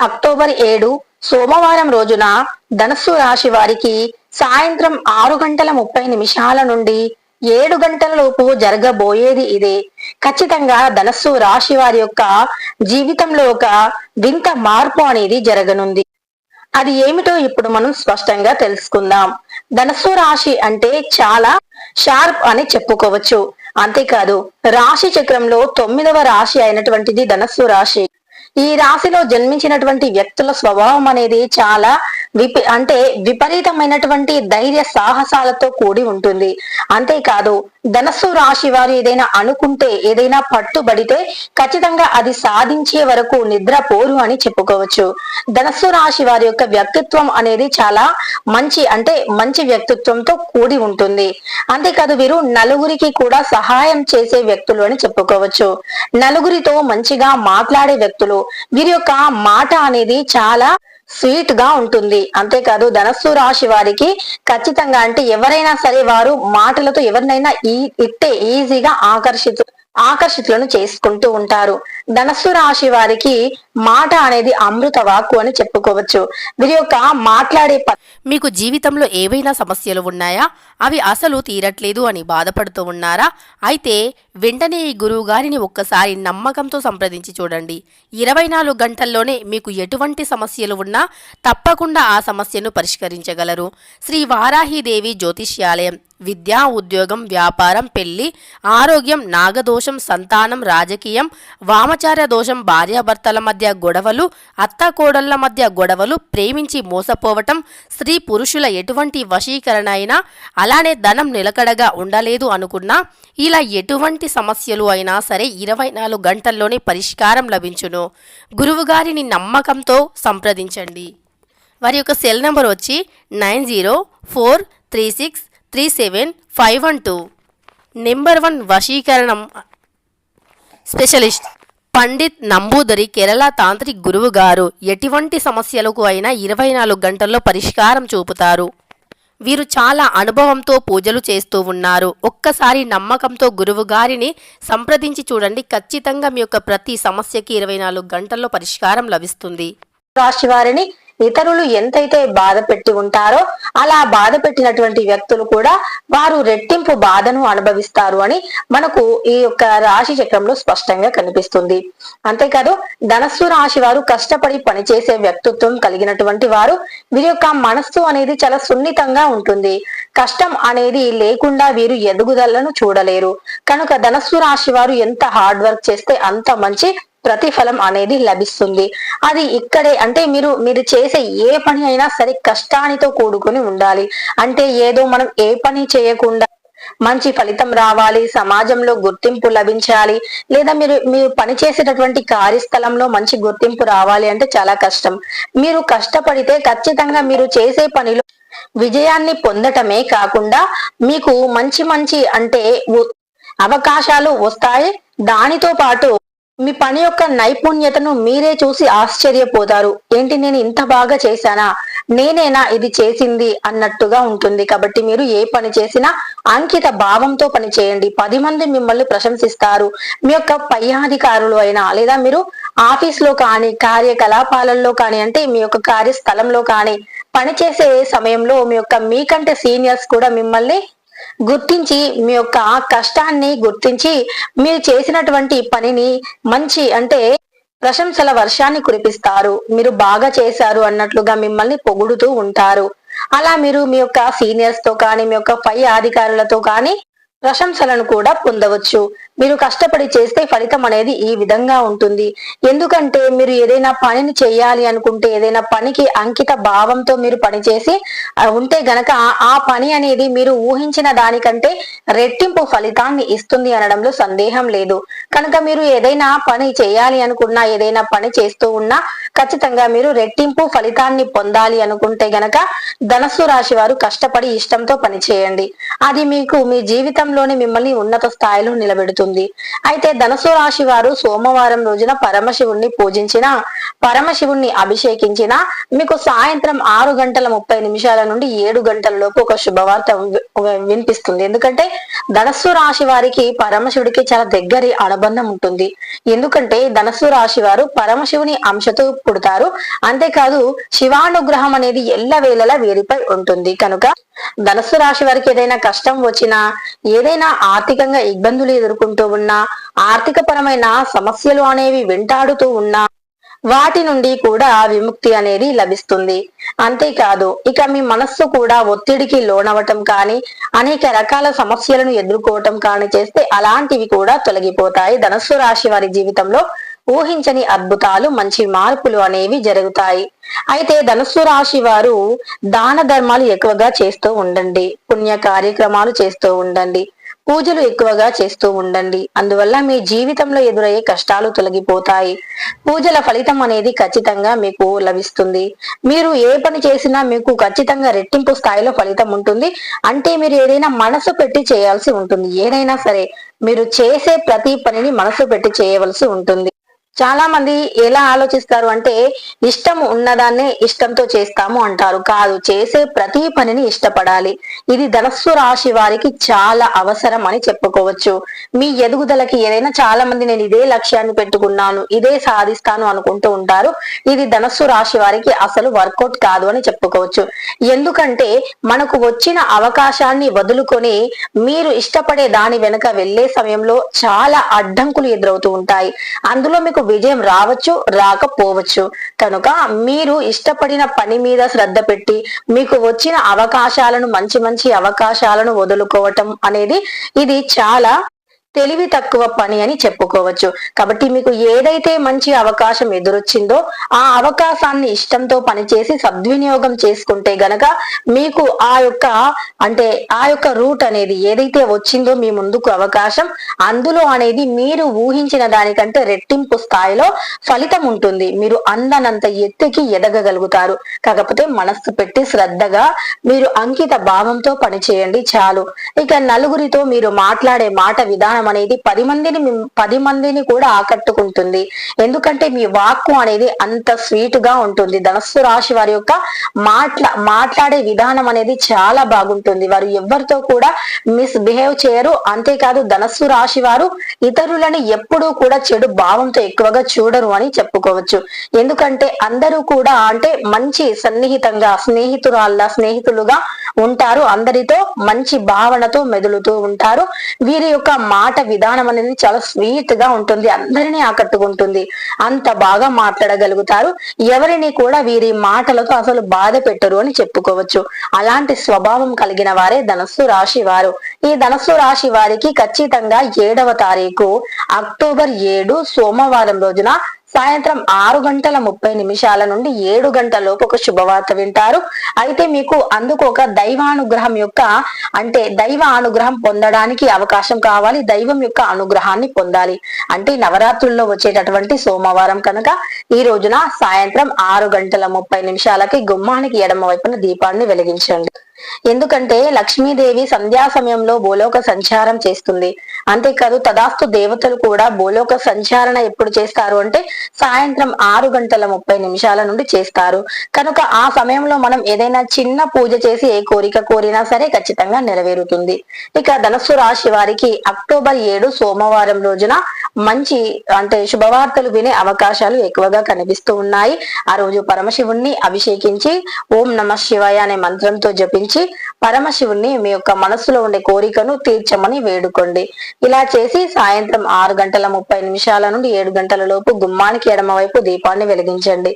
October ఏడు సోమవారం రోజున ధనస్సు రాశి వారికి సాయంత్రం ఆరు గంటల ముప్పై నిమిషాల నుండి ఏడు గంటల లోపు జరగబోయేది ఇదే. ఖచ్చితంగా ధనస్సు రాశి వారి యొక్క జీవితంలో ఒక వింత మార్పు అనేది జరగనుంది. అది ఏమిటో ఇప్పుడు మనం స్పష్టంగా తెలుసుకుందాం. ధనస్సు రాశి అంటే చాలా షార్ప్ అని చెప్పుకోవచ్చు. అంతేకాదు రాశి చక్రంలో తొమ్మిదవ రాశి అయినటువంటిది ధనస్సు రాశి. ఈ రాశిలో జన్మించినటువంటి వ్యక్తుల స్వభావం అనేది చాలా విప అంటే విపరీతమైనటువంటి ధైర్య సాహసాలతో కూడి ఉంటుంది. అంతేకాదు ధనస్సు రాశి వారు ఏదైనా అనుకుంటే ఏదైనా పట్టుబడితే ఖచ్చితంగా అది సాధించే వరకు నిద్ర పోరు అని చెప్పుకోవచ్చు. ధనస్సు రాశి వారి యొక్క వ్యక్తిత్వం అనేది చాలా మంచి అంటే మంచి వ్యక్తిత్వంతో కూడి ఉంటుంది. అంతేకాదు వీరు నలుగురికి కూడా సహాయం చేసే వ్యక్తులు అని చెప్పుకోవచ్చు. నలుగురితో మంచిగా మాట్లాడే వ్యక్తులు వీరి యొక్క మాట అనేది చాలా స్వీట్గా ఉంటుంది. అంతేకాదు ధనస్సు రాశి వారికి ఖచ్చితంగా అంటే ఎవరైనా సరే వారు మాటలతో ఎవరినైనా ఈ ఇట్టే ఈజీగా ఆకర్షితు ఆకర్షితులను చేసుకుంటూ ఉంటారు. ధనస్సు రాశి వారికి మాట అనేది అమృత వాక్కు అని చెప్పుకోవచ్చు. వీరి యొక్క మాట్లాడే ప- మీకు జీవితంలో ఏవైనా సమస్యలు ఉన్నాయా? అవి అసలు తీరట్లేదు అని బాధపడుతూ ఉన్నారా? అయితే వెంటనే ఈ గురువు గారిని ఒక్కసారి నమ్మకంతో సంప్రదించి చూడండి. ఇరవై నాలుగు గంటల్లోనే మీకు ఎటువంటి సమస్యలు ఉన్నా తప్పకుండా ఆ సమస్యను పరిష్కరించగలరు. శ్రీ వారాహిదేవి జ్యోతిష్యాలయం. విద్య ఉద్యోగం వ్యాపారం పెళ్ళి ఆరోగ్యం నాగదోషం సంతానం రాజకీయం వామచార్య దోషం భార్యాభర్తల మధ్య గొడవలు అత్తాకోడళ్ళ మధ్య గొడవలు ప్రేమించి మోసపోవటం స్త్రీ పురుషుల ఎటువంటి వశీకరణ అయినా అలానే ధనం నిలకడగా ఉండలేదు అనుకున్నా ఇలా ఎటువంటి సమస్యలు అయినా సరే ఇరవై నాలుగు గంటల్లోనే పరిష్కారం లభించును. గురువుగారిని నమ్మకంతో సంప్రదించండి. వారి యొక్క సెల్ నెంబర్ వచ్చి nine zero four three six three seven five one two. Number one వశీకరణం స్పెషలిస్ట్ పండిత్ నంబూదరి కేరళ తాంత్రిక్ గురువు గారు ఎటువంటి సమస్యలకు అయినా ఇరవై నాలుగు గంటల్లో పరిష్కారం చూపుతారు. వీరు చాలా అనుభవంతో పూజలు చేస్తూ ఉన్నారు. ఒక్కసారి నమ్మకంతో గురువు గారిని సంప్రదించి చూడండి. ఖచ్చితంగా మీ యొక్క ప్రతి సమస్యకి ఇరవై నాలుగు గంటల్లో పరిష్కారం లభిస్తుంది. రాశి వారిని ఇతరులు ఎంతైతే బాధ పెట్టి ఉంటారో అలా బాధ పెట్టినటువంటి వ్యక్తులు కూడా వారు రెట్టింపు బాధను అనుభవిస్తారు అని మనకు ఈ యొక్క రాశి చక్రంలో స్పష్టంగా కనిపిస్తుంది. అంతేకాదు ధనస్సు రాశి వారు కష్టపడి పనిచేసే వ్యక్తిత్వం కలిగినటువంటి వారు వీరి యొక్క మనస్సు అనేది చాలా సున్నితంగా ఉంటుంది. కష్టం అనేది లేకుండా వీరు ఎదుగుదలను చూడలేరు. కనుక ధనస్సు రాశి వారు ఎంత హార్డ్ వర్క్ చేస్తే అంత మంచి ప్రతిఫలం అనేది లభిస్తుంది. అది ఇక్కడే అంటే మీరు మీరు చేసే ఏ పని అయినా సరే కష్టానితో కూడుకొని ఉండాలి. అంటే ఏదో మనం ఏ పని చేయకుండా మంచి ఫలితం రావాలి సమాజంలో గుర్తింపు లభించాలి లేదా మీరు మీరు పని చేసేటటువంటి కార్యస్థలంలో మంచి గుర్తింపు రావాలి అంటే చాలా కష్టం. మీరు కష్టపడితే ఖచ్చితంగా మీరు చేసే పనిలో విజయాన్ని పొందటమే కాకుండా మీకు మంచి మంచి అంటే అవకాశాలు వస్తాయి. దానితో పాటు మీ పని యొక్క నైపుణ్యతను మీరే చూసి ఆశ్చర్యపోతారు. ఏంటి నేను ఇంత బాగా చేశానా? నేనేనా ఇది చేసింది? అన్నట్టుగా ఉంటుంది. కాబట్టి మీరు ఏ పని చేసినా అంకిత భావంతో పని చేయండి. పది మంది మిమ్మల్ని ప్రశంసిస్తారు. మీ యొక్క పై అధికారులు అయినా లేదా మీరు ఆఫీస్లో కానీ కార్యకలాపాలలో కానీ అంటే మీ యొక్క కార్యస్థలంలో కానీ పనిచేసే సమయంలో మీ యొక్క మీకంటే సీనియర్స్ కూడా మిమ్మల్ని గుర్తించి మీ యొక్క కష్టాన్ని గుర్తించి మీరు చేసినటువంటి పనిని మంచి అంటే ప్రశంసల వర్షాన్ని కురిపిస్తారు. మీరు బాగా చేశారు అన్నట్లుగా మిమ్మల్ని పొగుడుతూ ఉంటారు. అలా మీరు మీ యొక్క సీనియర్స్తో కానీ మీ యొక్క పై అధికారులతో కానీ ప్రశంసలను కూడా పొందవచ్చు. మీరు కష్టపడి చేస్తే ఫలితం అనేది ఈ విధంగా ఉంటుంది. ఎందుకంటే మీరు ఏదైనా పనిని చేయాలి అనుకుంటే ఏదైనా పనికి అంకిత భావంతో మీరు పనిచేసి ఉంటే గనక ఆ- పని అనేది మీరు ఊహించిన దానికంటే రెట్టింపు ఫలితాన్ని ఇస్తుంది అనడంలో సందేహం లేదు. కనుక మీరు ఏదైనా పని చేయాలి అనుకున్నా ఏదైనా పని చేస్తూ ఉన్నా ఖచ్చితంగా మీరు రెట్టింపు ఫలితాన్ని పొందాలి అనుకుంటే గనక ధనస్సు రాశి వారు కష్టపడి ఇష్టంతో పని చేయండి అది మీకు మీ జీవితం జీవితంలోనే మిమ్మల్ని ఉన్నత స్థాయిలో నిలబెడుతుంది. అయితే ధనుసు రాశి వారు సోమవారం రోజున పరమశివుణ్ణి పూజించిన పరమశివుణ్ణి అభిషేకించిన మీకు సాయంత్రం ఆరు గంటల ముప్పై నిమిషాల నుండి ఏడు గంటల లోపు ఒక శుభవార్త వినిపిస్తుంది. ఎందుకంటే ధనస్సు రాశి వారికి పరమశివుడికి చాలా దగ్గరి అనుబంధం ఉంటుంది. ఎందుకంటే ధనస్సు రాశి వారు పరమశివుని అంశతో పుడతారు. అంతేకాదు శివానుగ్రహం అనేది ఎల్లవేళలా వీరిపై ఉంటుంది. కనుక ధనస్సు రాశి వారికి ఏదైనా కష్టం వచ్చినా ఏదైనా ఆర్థికంగా ఇబ్బందులు ఎదుర్కొంటూ ఉన్నా ఆర్థిక పరమైన సమస్యలు అనేవి వెంటాడుతూ ఉన్నా వాటి నుండి కూడా విముక్తి అనేది లభిస్తుంది. అంతేకాదు ఇక మీ మనస్సు కూడా ఒత్తిడికి లోనవటం కానీ అనేక రకాల సమస్యలను ఎదుర్కోవటం కానీ చేస్తే అలాంటివి కూడా తొలగిపోతాయి. ధనస్సు రాశి వారి జీవితంలో ఊహించని అద్భుతాలు మంచి మార్పులు అనేవి జరుగుతాయి. అయితే ధనుస్సు రాశి వారు దాన ధర్మాలు ఎక్కువగా చేస్తూ ఉండండి. పుణ్య కార్యక్రమాలు చేస్తూ ఉండండి. పూజలు ఎక్కువగా చేస్తూ ఉండండి. అందువల్ల మీ జీవితంలో ఎదురయ్యే కష్టాలు తొలగిపోతాయి. పూజల ఫలితం అనేది ఖచ్చితంగా మీకు లభిస్తుంది. మీరు ఏ పని చేసినా మీకు ఖచ్చితంగా రెట్టింపు స్థాయిలో ఫలితం ఉంటుంది. అంటే మీరు ఏదైనా మనసు పెట్టి చేయాల్సి ఉంటుంది. ఏదైనా సరే మీరు చేసే ప్రతి పనిని మనసు పెట్టి చేయవలసి ఉంటుంది. చాలా మంది ఎలా ఆలోచిస్తారు అంటే ఇష్టం ఉన్నదాన్నే ఇష్టంతో చేస్తాము అంటారు. కాదు చేసే ప్రతి పనిని ఇష్టపడాలి. ఇది ధనస్సు రాశి వారికి చాలా అవసరం అని చెప్పుకోవచ్చు. మీ ఎదుగుదలకి ఏదైనా చాలా మంది నేను ఇదే లక్ష్యాన్ని పెట్టుకున్నాను ఇదే సాధిస్తాను అనుకుంటూ ఉంటారు. ఇది ధనస్సు రాశి వారికి అసలు వర్కౌట్ కాదు అని చెప్పుకోవచ్చు. ఎందుకంటే మనకు వచ్చిన అవకాశాన్ని వదులుకొని మీరు ఇష్టపడే దాని వెనుక వెళ్ళే సమయంలో చాలా అడ్డంకులు ఎదురవుతూ ఉంటాయి. అందులో మీకు విజయం రావచ్చు రాకపోవచ్చు. కనుక మీరు ఇష్టపడిన పని మీద శ్రద్ధ పెట్టి మీకు వచ్చిన అవకాశాలను మంచి మంచి అవకాశాలను వదులుకోవటం అనేది ఇది చాలా తెలివి తక్కువ పని అని చెప్పుకోవచ్చు. కాబట్టి మీకు ఏదైతే మంచి అవకాశం ఎదురొచ్చిందో ఆ అవకాశాన్ని ఇష్టంతో పనిచేసి సద్వినియోగం చేసుకుంటే గనక మీకు ఆ యొక్క అంటే ఆ యొక్క రూట్ అనేది ఏదైతే వచ్చిందో మీ ముందుకు అవకాశం అందులో అనేది మీరు ఊహించిన దానికంటే రెట్టింపు స్థాయిలో ఫలితం ఉంటుంది. మీరు అందనంత ఎత్తుకి ఎదగగలుగుతారు. కాకపోతే మనస్సు పెట్టి శ్రద్ధగా మీరు అంకిత భావంతో పనిచేయండి చాలు. ఇక నలుగురితో మీరు మాట్లాడే మాట విధానం అనేది పది మందిని పది మందిని కూడా ఆకట్టుకుంటుంది. ఎందుకంటే మీ వాక్కు అనేది అంత స్వీట్గా ఉంటుంది. ధనస్సు రాశి వారి యొక్క మాట్లా మాట్లాడే విధానం అనేది చాలా బాగుంటుంది. వారు ఎవరితో కూడా మిస్బిహేవ్ చేయరు. అంతేకాదు ధనస్సు రాశి వారు ఇతరులని ఎప్పుడూ కూడా చెడు భావంతో ఎక్కువగా చూడరు అని చెప్పుకోవచ్చు. ఎందుకంటే అందరూ కూడా అంటే మంచి సన్నిహితంగా స్నేహితురాళ్ళ స్నేహితులుగా ఉంటారు. అందరితో మంచి భావనతో మెదులుతూ ఉంటారు. వీరి యొక్క మాట విధానం అనేది చాలా స్వీట్గా ఉంటుంది. అందరినీ ఆకట్టుకుంటుంది. అంత బాగా మాట్లాడగలుగుతారు. ఎవరిని కూడా వీరి మాటలతో అసలు బాధ పెట్టరు అని చెప్పుకోవచ్చు. అలాంటి స్వభావం కలిగిన వారే ధనస్సు రాశి వారు. ఈ ధనస్సు రాశి వారికి ఖచ్చితంగా ఏడవ తారీఖు అక్టోబర్ ఏడు సోమవారం రోజున సాయంత్రం ఆరు గంటల ముప్పై నిమిషాల నుండి ఏడు గంటలలోపు ఒక శుభవార్త వింటారు. అయితే మీకు అందుకు ఒక దైవానుగ్రహం యొక్క అంటే దైవ అనుగ్రహం పొందడానికి అవకాశం కావాలి. దైవం యొక్క అనుగ్రహాన్ని పొందాలి. అంటే నవరాత్రుల్లో వచ్చేటటువంటి సోమవారం కనుక ఈ రోజున సాయంత్రం ఆరు గంటల ముప్పై నిమిషాలకి గుమ్మానికి ఎడమ వైపున దీపాన్ని వెలిగించండి. ఎందుకంటే లక్ష్మీదేవి సంధ్యా సమయంలో భూలోక సంచారం చేస్తుంది. అంతేకాదు తదాస్తు దేవతలు కూడా భూలోక సంచారణ ఎప్పుడు చేస్తారు అంటే సాయంత్రం ఆరు గంటల ముప్పై నిమిషాల నుండి చేస్తారు. కనుక ఆ సమయంలో మనం ఏదైనా చిన్న పూజ చేసి ఏ కోరిక కోరినా సరే ఖచ్చితంగా నెరవేరుతుంది. ఇక ధనస్సు రాశి వారికి అక్టోబర్ ఏడు సోమవారం రోజున మంచి అంటే శుభవార్తలు వినే అవకాశాలు ఎక్కువగా కనిపిస్తూ ఉన్నాయి. ఆ రోజు పరమశివుణ్ణి అభిషేకించి ఓం నమ శివాయ అనే మంత్రంతో జపించి పరమశివుణ్ణి మీ యొక్క మనస్సులో ఉండే కోరికను తీర్చమని వేడుకోండి. ఇలా చేసి సాయంత్రం ఆరు గంటల ముప్పై నిమిషాల నుండి ఏడు గంటల లోపు గుమ్మానికి ఎడమ వైపు దీపాన్ని వెలిగించండి.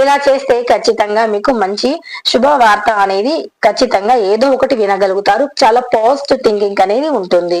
ఇలా చేస్తే ఖచ్చితంగా మీకు మంచి శుభవార్త అనేది ఖచ్చితంగా ఏదో ఒకటి వినగలుగుతారు. చాలా పాజిటివ్ థింకింగ్ అనేది ఉంటుంది.